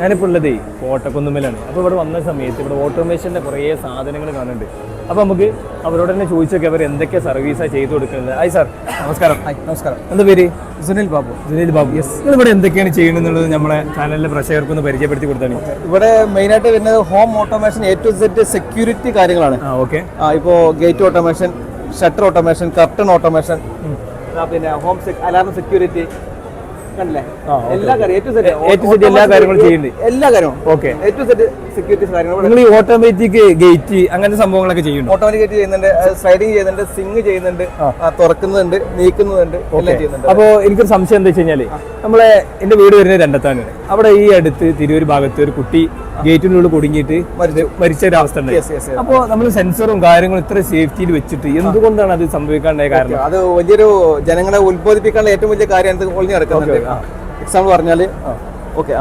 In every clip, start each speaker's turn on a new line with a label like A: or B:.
A: ഞാനിപ്പോൾ ഉള്ളത് കോട്ടക്കുന്നുമ്മലാണ് അപ്പോൾ ഇവിടെ വന്ന സമയത്ത് ഇവിടെ ഓട്ടോമേഷന്റെ കുറേ സാധനങ്ങൾ കാണുന്നുണ്ട്. അപ്പോൾ നമുക്ക് അവരോട് തന്നെ ചോദിച്ചൊക്കെ അവർ എന്തൊക്കെ സർവീസാണ് ചെയ്തു കൊടുക്കുന്നത്. ഹായ് സാർ നമസ്കാരം.
B: ഹായ് നമസ്കാരം.
A: എന്താ പേര്?
B: സുനിൽ ബാബു.
A: സുനിൽ ബാബു. യെസ് നിങ്ങൾ ഇവിടെ എന്തൊക്കെയാണ് ചെയ്യുന്നത് നമ്മളെ ചാനലിലെ പ്രേക്ഷകർക്കൊന്ന് പരിചയപ്പെടുത്തി കൊടുത്താണ്
B: ഇവിടെ മെയിനായിട്ട് വരുന്നത് home automation A to Z security കാര്യങ്ങളാണ്.
A: ആ ഓക്കെ
B: ആ, ഇപ്പോ gate automation shutter automation curtain automation പിന്നെ ഹോം അലാറം സെക്യൂരിറ്റി കണ്ടില്ലേ? എല്ലാ കാര്യം
A: എല്ലാ കാര്യങ്ങളും ചെയ്യുന്നുണ്ട്.
B: എല്ലാ കാര്യവും.
A: ഓക്കെ.
B: എ സെറ്റ് സെക്യൂരിറ്റി കാര്യങ്ങൾ
A: നിങ്ങൾ ഈ ഓട്ടോമാറ്റിക് ഗേറ്റ് അങ്ങനത്തെ സംഭവങ്ങളൊക്കെ ചെയ്യുന്നു
B: ഓട്ടോമാറ്റിക് ഗേറ്റ് ചെയ്യുന്നുണ്ട് സ്ലൈഡിങ് ചെയ്യുന്നുണ്ട് സിങ് ചെയ്യുന്നുണ്ട് തുറക്കുന്നുണ്ട് നീക്കുന്നുണ്ട് എല്ലാം ചെയ്യുന്നുണ്ട്.
A: അപ്പോൾ എനിക്കൊരു സംശയം എന്താ വെച്ച് കഴിഞ്ഞാൽ നമ്മളെ എന്റെ വീട് വരുന്നത് രണ്ടത്താണ്. അവിടെ ഈ അടുത്ത് തിരൂർ ഭാഗത്ത് ഒരു കുട്ടി ഗേറ്റിനുള്ളിൽ കുടുങ്ങിയിട്ട് മരിച്ച. ഒരു അവസ്ഥ ഉണ്ടായി. അപ്പോൾ നമ്മൾ സെൻസറും കാര്യങ്ങളും ഇത്ര സേഫ്റ്റിയിൽ വെച്ചിട്ട് എന്തുകൊണ്ടാണ് അത് സംഭവിക്കാണ്ടായ കാരണം?
B: അത് വലിയൊരു ജനങ്ങളെ ഉത്ബോധിപ്പിക്കാനുള്ള ഏറ്റവും വലിയ കാര്യം ഇത് ഒളിഞ്ഞു കിടക്കുന്നുണ്ട്. എക്സാമ്പിൾ പറഞ്ഞാൽ ഓക്കെ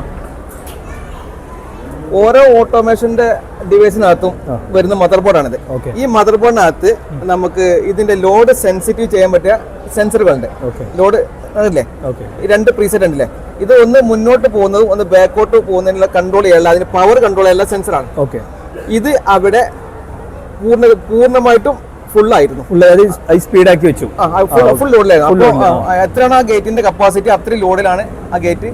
B: ഓരോ ഓട്ടോമേഷന്റെ ഡിവൈസിനകത്തും വരുന്ന മദർ ബോർഡാണിത്. ഈ മദർ ബോർഡിനകത്ത് നമുക്ക് ഇതിന്റെ ലോഡ് സെൻസിറ്റീവ് ചെയ്യാൻ പറ്റിയ സെൻസറുകളുണ്ട് ലോഡ് അതല്ലേ രണ്ട് പ്രീസെറ്റ് ഉണ്ടല്ലേ? ഇത് ഒന്ന് മുന്നോട്ട് പോകുന്നതും ഒന്ന് ബാക്കോട്ട് പോകുന്നതിനുള്ള കൺട്രോൾ ചെയ്യാനുള്ള അതിന് പവർ കൺട്രോൾ ചെയ്യാനുള്ള സെൻസറാണ് ഇത് അവിടെ പൂർണ പൂർണമായിട്ടും ഫുൾ ആയിരുന്നു
A: ഫുൾ അതായത് സ്പീഡ് സ്പീഡാക്കി വെച്ചു.
B: ഫുൾ ലോഡിലായിരുന്നു എത്രയാണ് ആ ഗേറ്റിന്റെ കപ്പാസിറ്റി അത്രയും ലോഡിലാണ് ആ ഗേറ്റ്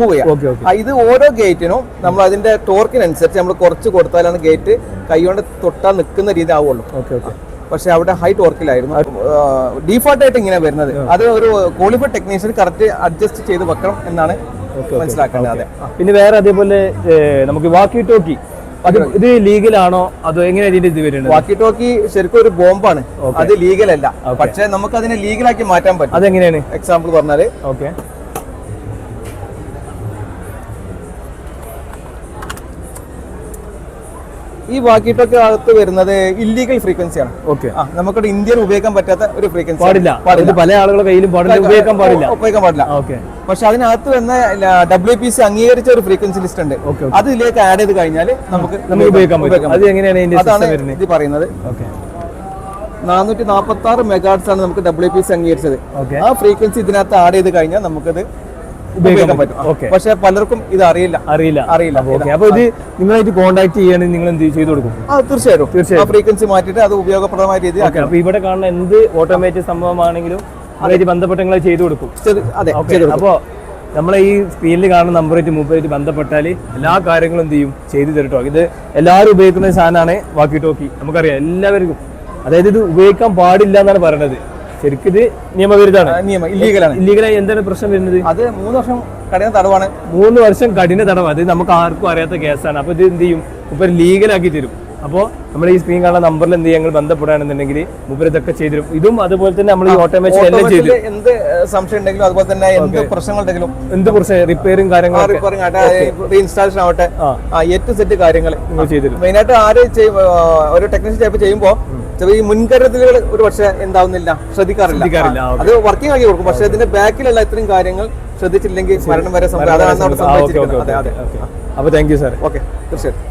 B: മൂവ്
A: ഓക്കെ
B: ഇത് ഓരോ ഗേറ്റിനും നമ്മൾ അതിന്റെ ടോർക്കിനനുസരിച്ച് നമ്മൾ കുറച്ച് കൊടുത്താലാണ് ഗേറ്റ് കൈകൊണ്ട് തൊട്ടാൽ നിൽക്കുന്ന രീതി ആവുള്ളൂ.
A: ഓക്കെ ഓക്കെ
B: പക്ഷെ അവിടെ ഹൈ ടോർക്കിലായിരുന്നു ഡീഫോൾട്ട് ആയിട്ട് ഇങ്ങനെ വരുന്നത്. അത് ഒരു ക്വാളിഫൈഡ് ടെക്നീഷ്യൻ കറക്റ്റ് അഡ്ജസ്റ്റ് ചെയ്ത് വെക്കണം എന്നാണ് മനസ്സിലാക്കേണ്ടത്.
A: പിന്നെ വേറെ അതേപോലെ നമുക്ക് വാക്കി ടോക്കി ഇത് ലീഗലാണോ? അതോ എങ്ങനെ ഇതിന്റെ ഇത് വരുന്നത്?
B: വാക്കി ടോക്കി ശരിക്കും ഒരു ബോംബാണ്. അത് ലീഗലല്ല. പക്ഷെ നമുക്ക് അതിനെ ലീഗലാക്കി മാറ്റാൻ പറ്റും.
A: അതെങ്ങനെയാണ്?
B: എക്സാമ്പിൾ പറഞ്ഞാൽ
A: ഓക്കെ.
B: ഈ വാക്കി ടോക്കി അകത്ത് വരുന്നത് ഇല്ലീഗൽ ഫ്രീക്വൻസിയാണ്
A: ഓക്കെ
B: നമുക്ക് ഇന്ത്യയിൽ ഉപയോഗിക്കാൻ പറ്റാത്ത ഒരു ഫ്രീക്വൻസി
A: പാടില്ല. പാടില്ല. പല ആളുകളുടെ കയ്യിലും പാടില്ല ഉപയോഗിക്കാൻ പാടില്ല.
B: ഉപയോഗിക്കാൻ പാടില്ല.
A: ഓക്കെ
B: പക്ഷെ അതിനകത്ത് വന്ന ഡബ്ല്യു പി സി അംഗീകരിച്ച ഒരു ഫ്രീക്വൻസി ലിസ്റ്റ് ഉണ്ട്. അത് ഇതിലേക്ക് ആഡ് ചെയ്ത് കഴിഞ്ഞാൽ നമുക്ക്
A: നമുക്ക് ഉപയോഗിക്കാൻ പറ്റും. അത് എങ്ങനെയാണ്
B: അതാണ് ഇത് പറയുന്നത്.
A: ഓക്കെ
B: നാനൂറ്റി നാൽപ്പത്തി ആറ് മെഗാഡ്സ് ആണ് നമുക്ക് ഡബ്ല്യു പി സി അംഗീകരിച്ചത്. ആ ഫ്രീക്വൻസി ഇതിനകത്ത് ആഡ് ചെയ്ത് കഴിഞ്ഞാൽ നമുക്കത് ഉപയോഗിക്കാൻ പറ്റും.
A: ഓക്കെ
B: പക്ഷെ പലർക്കും ഇത് അറിയില്ല.
A: അറിയില്ല.
B: അറിയില്ല.
A: അപ്പൊ ഇത് നിങ്ങളായിട്ട് കോൺടാക്ട് ചെയ്യണമെങ്കിൽ നിങ്ങൾ എന്ത് ചെയ്തു കൊടുക്കും?
B: തീർച്ചയായിട്ടും. തീർച്ചയായും ഫ്രീക്വൻസി മാറ്റിയിട്ട് അത് ഉപയോഗപ്രദമായ രീതിയിൽ
A: അപ്പൊ ഇവിടെ കാണുന്ന എന്ത് ഓട്ടോമാറ്റിക് സംഭവമാണെങ്കിലും അതുമായിട്ട് ബന്ധപ്പെട്ട് നിങ്ങൾ ചെയ്തു കൊടുക്കും.
B: അതെ
A: അപ്പോ നമ്മളെ ഈ സ്ക്രീനിൽ കാണുന്ന നമ്പറായിട്ട് മൂപ്പറായിട്ട് ബന്ധപ്പെട്ടാൽ എല്ലാ കാര്യങ്ങളും എന്ത് ചെയ്യും? ചെയ്തു തരട്ടോ. ഇത് എല്ലാവരും ഉപയോഗിക്കുന്ന സാധനമാണ് വാക്കി ടോക്കി നമുക്കറിയാം എല്ലാവർക്കും. അതായത് ഇത് ഉപയോഗിക്കാൻ പാടില്ല എന്നാണ് പറയണത്. ശരിക്കും ഇത് നിയമവിരുദ്ധമാണ്.
B: ആ, നിയമം ഇല്ലീഗലാണ്
A: ഇല്ലീഗലായി എന്താണ് പ്രശ്നം വരുന്നത്?
B: അത് മൂന്ന് വർഷം കഠിന തടവാണ്.
A: മൂന്ന് വർഷം കഠിന തടവ്. അത് നമുക്ക് ആർക്കും അറിയാത്ത കേസാണ്. അപ്പോൾ ഇത് എന്ത് ചെയ്യും? മുപ്പർ ലീഗലാക്കി തരും. അപ്പോൾ നമ്മൾ ഈ സ്ക്രീൻ കാണുന്ന നമ്പറിൽ എന്ത് ഞങ്ങൾ ബന്ധപ്പെടുകയാണെന്നുണ്ടെങ്കിൽ മുപ്പർ ഇതൊക്കെ ചെയ്തിരും ഇതും അതുപോലെ തന്നെ നമ്മൾ ഈ ഓട്ടോമേഷൻ എല്ലാം ചെയ്തു
B: എന്ത് സംശയം ഉണ്ടെങ്കിലും അതുപോലെ തന്നെ എന്ത് പ്രശ്നങ്ങളുണ്ടെങ്കിലും
A: എന്ത് പ്രശ്നം? റിപ്പയറും കാര്യങ്ങളും
B: റിപ്പയറിംഗ് ആവട്ടെ. റീഇൻസ്റ്റാളേഷൻ ആവട്ടെ എട്ട് സെറ്റ് കാര്യങ്ങൾ ചെയ്തിരും മെയിനായിട്ട് ആര് ഒരു ടെക്നീഷ്യൻ ടൈപ്പ് ചെയ്യുമ്പോൾ ചിലപ്പോൾ ഈ മുൻകരുതലുകൾ ഒരു പക്ഷേ എന്താവുന്നില്ല ശ്രദ്ധിക്കാറില്ല. അത് വർക്കിംഗ് ആക്കി കൊടുക്കും. പക്ഷേ അതിന്റെ ബാക്കിലുള്ള ഇത്രയും കാര്യങ്ങൾ ശ്രദ്ധിച്ചില്ലെങ്കിൽ മരണം വരെ സംഭവിച്ചിരിക്കുന്നത്. അതെ അതെ.
A: അപ്പൊ താങ്ക് യു സാർ
B: ഓക്കെ തീർച്ചയായിട്ടും.